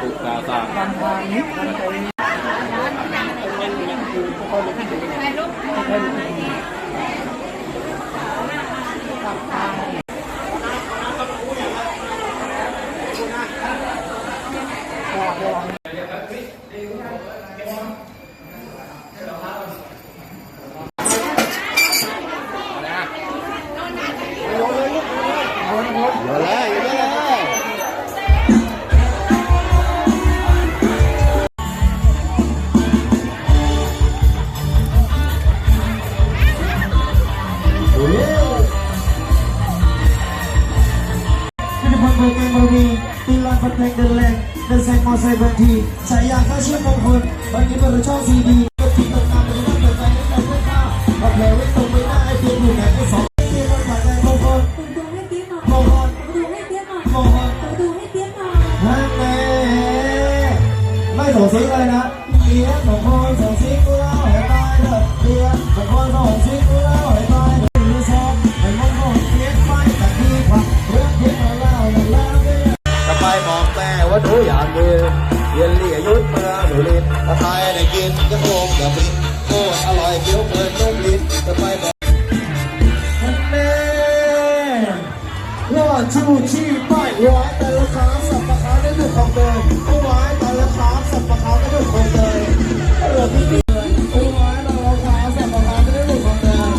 สุขาสาการพาณิชย์ memory tim lan phật nhanh đơn lên đơn xanh mò xe vàng thì trải dài các chiếc mong hồn bạn kiếm được cho gì đi. Thì tận nào được năm được tay đến đầu bước cao hoặc lèo với tổng với ai tiền đủ ngày của sáu tiền hơn phải ngày mong hồn mong hồn mong hồn hát nè mai sổ sĩ đây nè tiếng mong hồn sổ sĩ của lão hiện tại được tiếng mong hồn sổ ว่าหนูอยากมีเรียนเลี่ยยุดเมื่อหนูลิ้นถ้าใครได้กินก็คงจะฟินโคตรอร่อยเคี้ยวเพลินนุ่มลิ้นจะไปบอกแม่ว่าชูชีพป้ายไว้แต่ละครั้งสับปะขาได้ด้วยของเดิมเอาไว้แต่ละครั้งสับปะขาได้ด้วยของเดิมเออพี่พี่เอาไว้ต่ลครั้งสับปะขาได้ด้วยของเดิม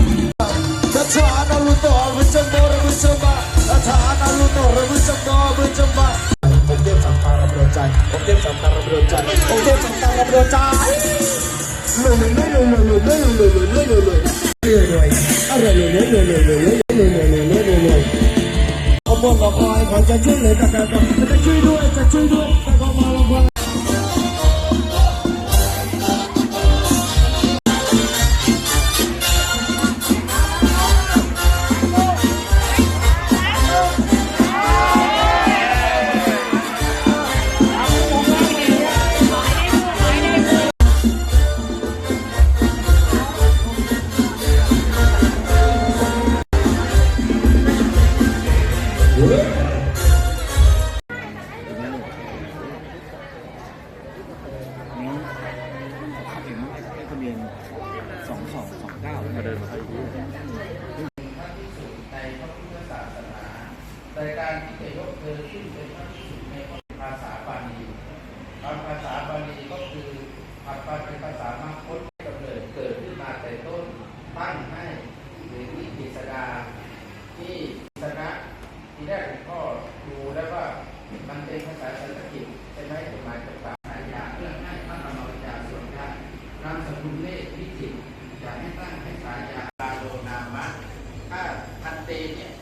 กระชานารุโตวิจโมระวิจมะกระชานารุโตะรวิจโมวิจมะ ใจผมเทพสัมภาระเบิดใจผมเทพสัมภาระเบิดใจเลยเลยเลยเลยเลยเลยเลยเลยเลยเลยเลยรวยรเลยเลยเลยเลยเลยเลยเลยเลยเลยเลยเลยเอาบนกับคอยรวยรวยรวยเลยรวยรวยรวยรวยรวยด้วยรวยรวยด้วยแต่ก็มาลำพังทะเบียนสองสองสองเก้ามาเดินมาให้ดูราย ในการที่จะยกเธอขึ้นเป็นพระภิกษุใน They.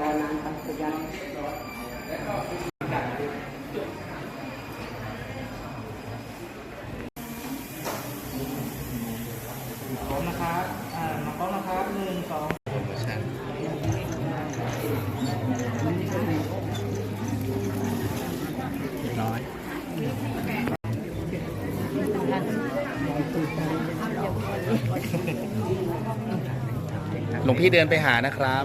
รอนานตัดสัญญาณพร้อมนะครับ อ่ามากล้องนะครับหนึ่งสองหลวงพี่เดินไปหานะครับ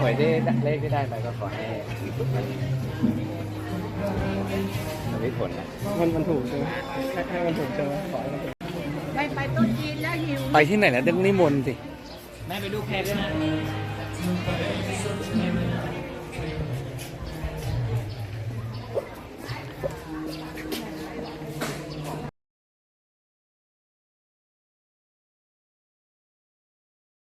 หวยได้เลขที่ได้ไปก็ขอให้มัน ได้ผลนะมันมันถูกใช่ไหมให้มันถูกใช่ไหมขอให้มันถูกไปไปต้นจีนแล้วหิวไปที่ไหนนะต้องนิมนต์สิแม่ไปดูแพรด้วยนะ